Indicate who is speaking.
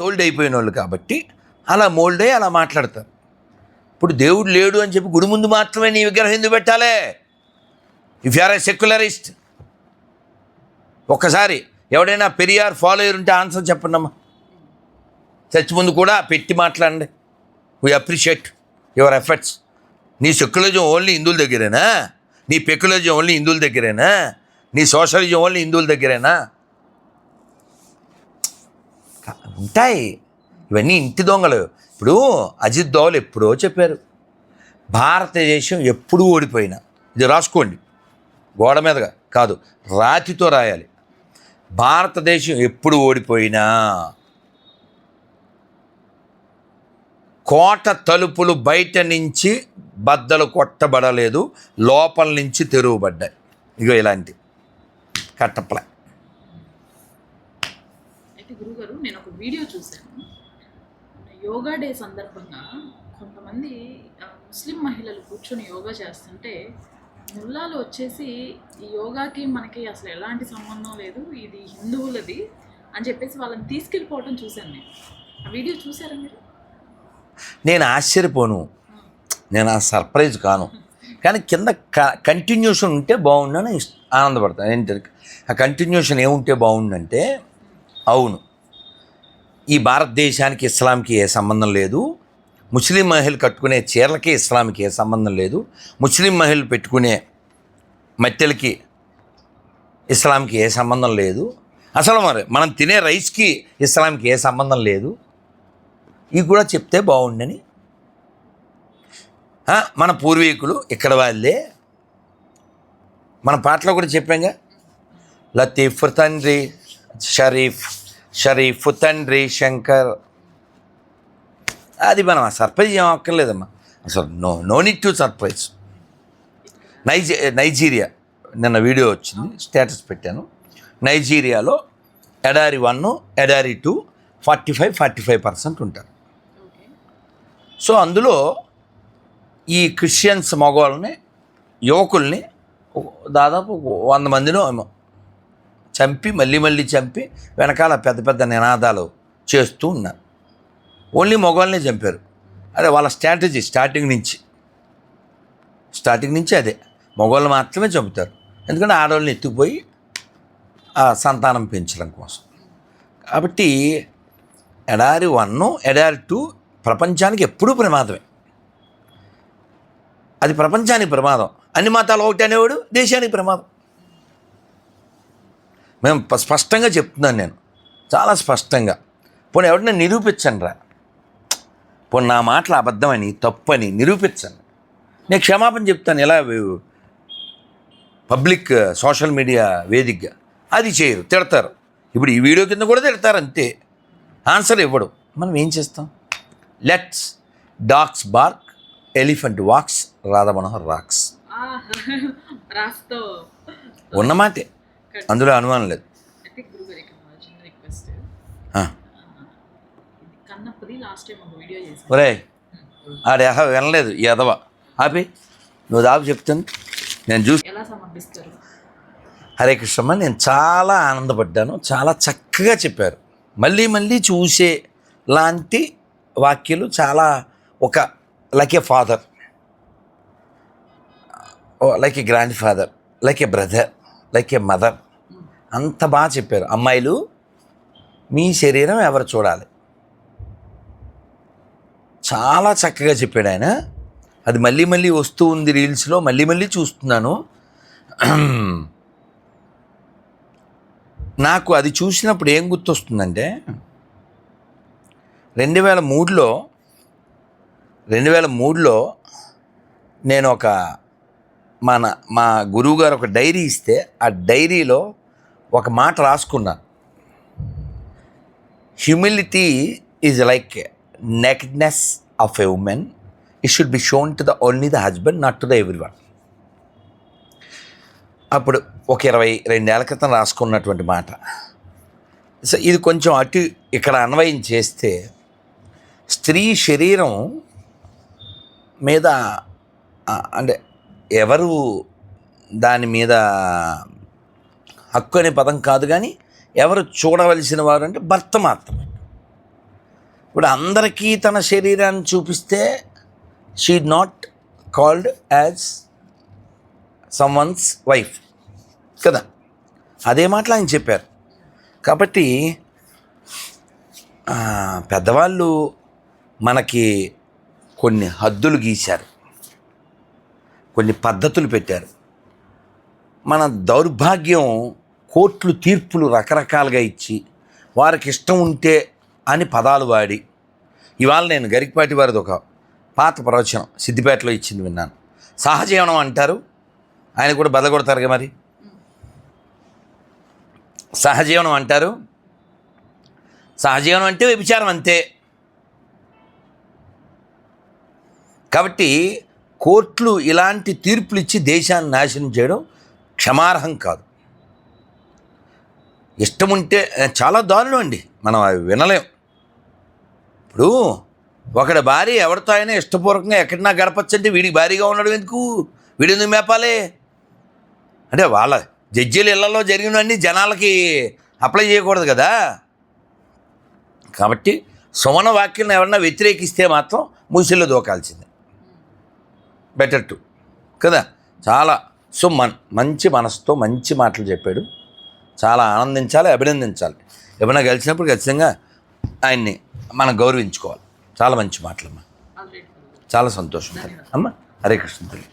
Speaker 1: Mould అయిపోయిన వాళ్ళు కాబట్టి అలా మోల్డ్ అయ్యి అలా మాట్లాడతారు. ఇప్పుడు దేవుడు లేడు అని చెప్పి గుడి ముందు మాత్రమే నీ విగ్రహం ఎందుకు పెట్టాలి? ఇఫ్ ఆర్ ఏ సెక్యులరిస్ట్ ఒక్కసారి ఎవడైనా పెరియార్ ఫాలోయర్ ఉంటే ఆన్సర్ చెప్పండమ్మా చర్చ్ ముందు కూడా పెట్టి మాట్లాడండి. వీ అప్రిషియేట్ యువర్ ఎఫర్ట్స్ నీ సెక్యులరిజం ఓన్లీ హిందువుల దగ్గరేనా? నీ పెక్యులరిజం ఓన్లీ హిందువుల దగ్గరేనా? నీ సోషలిజం ఓన్లీ హిందువుల దగ్గరేనా? ఉంటాయి. ఇవన్నీ ఇంటి దొంగలు. ఇప్పుడు అజిత్ దోవల్ ఎప్పుడో చెప్పారు భారతదేశం ఎప్పుడూ ఓడిపోయినా. ఇది రాసుకోండి. గోడ మీదగా. కాదు రాతితో రాయాలి. భారతదేశం ఎప్పుడు ఓడిపోయినా కోట తలుపులు బయట నుంచి బద్దలు కొట్టబడలేదు లోపల నుంచి తెరువబడ్డాయి. ఇగో ఇలాంటి కట్టపల
Speaker 2: అయితే గురుగారు నేను ఒక వీడియో చూశాను. యోగా డే సందర్భంగా కొంతమంది ముస్లిం మహిళలు కూర్చొని యోగా చేస్తుంటే ముల్లాలు వచ్చేసి ఈ యోగాకి మనకి అసలు ఎలాంటి సంబంధం లేదు ఇది హిందువులది అని చెప్పేసి వాళ్ళని తీసుకెళ్ళిపోవడం చూశాను నేను. ఆ వీడియో చూసారా మీరు?
Speaker 1: నేను ఆశ్చర్యపోను. నేను ఆ సర్ప్రైజ్ కాను. కానీ కింద కంటిన్యూషన్ ఉంటే బాగుండని ఆనందపడతాను ఏంటి ఆ కంటిన్యూషన్ ఏముంటే బాగుండంటే అవును. ఈ భారతదేశానికి ఇస్లాంకి ఏ సంబంధం లేదు. ముస్లిం మహిళలు కట్టుకునే చీరలకి ఇస్లాంకి ఏ సంబంధం లేదు. ముస్లిం మహిళలు పెట్టుకునే మట్టెలకి ఇస్లాంకి ఏ సంబంధం లేదు. అసలు మరి మనం తినే రైస్కి ఇస్లాంకి ఏ సంబంధం లేదు. ఇవి కూడా చెప్తే బాగుండని. మన పూర్వీకులు ఇక్కడ వాళ్ళే. మన పాటలో కూడా చెప్పాంగా లతీఫ్ తండ్రి షరీఫ్ షరీఫ్ తండ్రి శంకర్. అది మనం సర్ప్రైజ్ ఏం అక్కర్లేదమ్మా. అసలు no no need to surprise నైజీ Nigeria. నిన్న వీడియో వచ్చింది స్టేటస్ పెట్టాను. నైజీరియాలో ఎడారి వన్ ఎడారి two forty five forty five percent ఉంటారు. సో అందులో ఈ క్రిస్టియన్స్ మగవాళ్ళని యువకుల్ని దాదాపు వంద మందినో ఏమో చంపి మళ్ళీ మళ్ళీ చంపి వెనకాల పెద్ద పెద్ద నినాదాలు చేస్తూ ఉన్నారు. ఓన్లీ మొగోళ్ళనే చంపారు. అదే వాళ్ళ స్ట్రాటజీ స్టార్టింగ్ నుంచి. స్టార్టింగ్ నుంచి అదే. మొగోళ్ళు మాత్రమే చంపుతారు. ఎందుకంటే ఆడవాళ్ళని ఎత్తుకుపోయి ఆ సంతానం పెంచడం కోసం. కాబట్టి ఎడారి వన్ ఎడారి టూ ప్రపంచానికి ఎప్పుడూ ప్రమాదమే. అది ప్రపంచానికి ప్రమాదం. అన్ని మతాలు ఒకటి అనేవాడు దేశానికి ప్రమాదం. మేము స్పష్టంగా చెప్తున్నాను నేను. చాలా స్పష్టంగా. పోనీ ఎవరిని నిరూపించండి రా. పోనీ నా మాటలు అబద్ధమని తప్పని నిరూపించండి. నేను క్షమాపణ చెప్తాను. ఎలా పబ్లిక్ సోషల్ మీడియా వేదికగా. అది చేయరు తిడతారు. ఇప్పుడు ఈ వీడియో కింద కూడా తిడతారు అంతే. ఆన్సర్ ఇవ్వడు. మనం ఏం చేస్తాం? Let's dogs bark elephant walks Radhamanohar rocks.
Speaker 2: ఆ, రాస్తో
Speaker 1: ఉన్నమాటే అందులో అనుమానం లేదు. ఒరే ఆడ వినలేదు ఈ ఎదవ ఆపి నువ్వు దాపు చెప్తాను. నేను చూసి హరే కృష్ణమ్మ నేను చాలా ఆనందపడ్డాను చాలా చక్కగా చెప్పారు. మళ్ళీ మళ్ళీ చూసే లాంటి వాక్యాలు చాలా ఒక like a father like a grandfather like a brother like a mother అంత బాగా చెప్పారు. అమ్మాయిలు మీ శరీరం ఎవరు చూడాలి? చాలా చక్కగా చెప్పాడు ఆయన. అది మళ్ళీ మళ్ళీ వస్తూ ఉంది రీల్స్లో మళ్ళీ మళ్ళీ చూస్తున్నాను. నాకు అది చూసినప్పుడు ఏం గుర్తొస్తుందంటే రెండు వేల మూడులో రెండు వేల మూడులో నేను ఒక మన మా గురువుగారు ఒక డైరీ ఇస్తే ఆ డైరీలో ఒక మాట రాసుకున్నాను humility is like nakedness of a woman it should be shown to the only the husband not to the every one అప్పుడు ఒక ఇరవై రెండేళ్ళ క్రితం రాసుకున్నటువంటి మాట. సో ఇది కొంచెం అటు ఇక్కడ అన్వయం చేస్తే స్త్రీ శరీరం మీద అంటే ఎవరు దాని మీద హక్కు అనే పదం కాదు కానీ ఎవరు చూడవలసిన వారు అంటే భర్త మాత్రమే. ఇప్పుడు అందరికీ తన శరీరాన్ని చూపిస్తే she not called as someone's wife కదా? అదే మాటలు ఆయన చెప్పారు. కాబట్టి పెద్దవాళ్ళు మనకి కొన్ని హద్దులు గీశారు. కొన్ని పద్ధతులు పెట్టారు. మన దౌర్భాగ్యం కోర్టులు తీర్పులు రకరకాలుగా ఇచ్చి వారికి ఇష్టం ఉంటే అని పదాలు వాడి. ఇవాళ నేను గరికపాటి వారిది ఒక పాత ప్రవచనం సిద్దిపేటలో ఇచ్చింది విన్నాను. సహజీవనం అంటారు. ఆయన కూడా బదగొడతారుగా మరి. సహజీవనం అంటారు. సహజీవనం అంటే వ్యభిచారం అంతే. కాబట్టి కోర్టులు ఇలాంటి తీర్పులు ఇచ్చి దేశాన్ని నాశనం చేయడం క్షమార్హం కాదు. ఇష్టం ఉంటే చాలా దారుణం అండి. మనం అవి వినలేం. ఇప్పుడు ఒకడి భార్య ఎవరితో అయినా ఇష్టపూర్వకంగా ఎక్కడన్నా గడపచ్చంటే వీడికి భారీగా ఉండడం ఎందుకు? వీడి ఎందుకు మేపాలి? అంటే వాళ్ళ జడ్జీల ఇళ్ళలో జరిగినవన్నీ జనాలకి అప్లై చేయకూడదు కదా? కాబట్టి సుమన వాక్యం ఎవరన్నా వ్యతిరేకిస్తే మాత్రం మూసిల్లో దూకాల్సిందే. Better to. కదా? చాలా. సో మన్ మంచి మనసుతో మంచి మాటలు చెప్పాడు. చాలా ఆనందించాలి అభినందించాలి. ఎప్పుడైనా కలిసినప్పుడు ఖచ్చితంగా ఆయన్ని మనం గౌరవించుకోవాలి. చాలా మంచి మాటలమ్మా. చాలా సంతోషం. అమ్మ హరే కృష్ణ తల్లి.